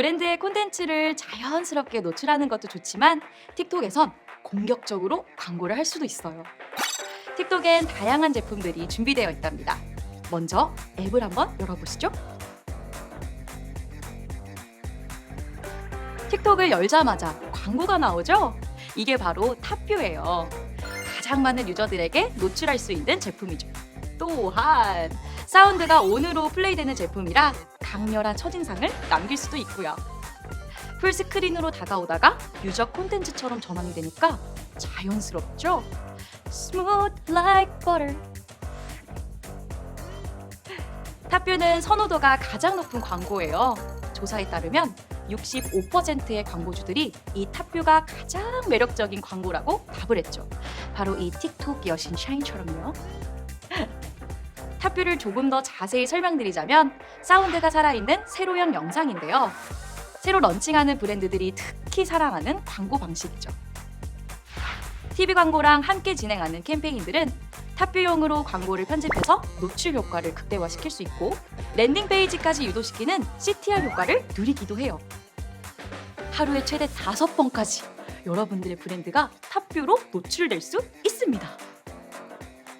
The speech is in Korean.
브랜드의 콘텐츠를 자연스럽게 노출하는 것도 좋지만 틱톡에선 공격적으로 광고를 할 수도 있어요. 틱톡엔 다양한 제품들이 준비되어 있답니다. 먼저 앱을 한번 열어보시죠. 틱톡을 열자마자 광고가 나오죠? 이게 바로 탑뷰예요. 가장 많은 유저들에게 노출할 수 있는 제품이죠. 또한 사운드가 온으로 플레이되는 제품이라 강렬한 첫인상을 남길 수도 있고요. 풀스크린으로 다가오다가 유저 콘텐츠처럼 전환이 되니까 자연스럽죠? Smooth like butter. 탑뷰는 선호도가 가장 높은 광고예요. 조사에 따르면 65%의 광고주들이 이 탑뷰가 가장 매력적인 광고라고 답을 했죠. 바로 이 틱톡 여신 샤인처럼요. 탑뷰를 조금 더 자세히 설명드리자면 사운드가 살아있는 세로형 영상인데요. 새로 런칭하는 브랜드들이 특히 사랑하는 광고 방식이죠. TV 광고랑 함께 진행하는 캠페인들은 탑뷰용으로 광고를 편집해서 노출 효과를 극대화시킬 수 있고 랜딩 페이지까지 유도시키는 CTR 효과를 누리기도 해요. 하루에 최대 다섯 번까지 여러분들의 브랜드가 탑뷰로 노출될 수 있습니다.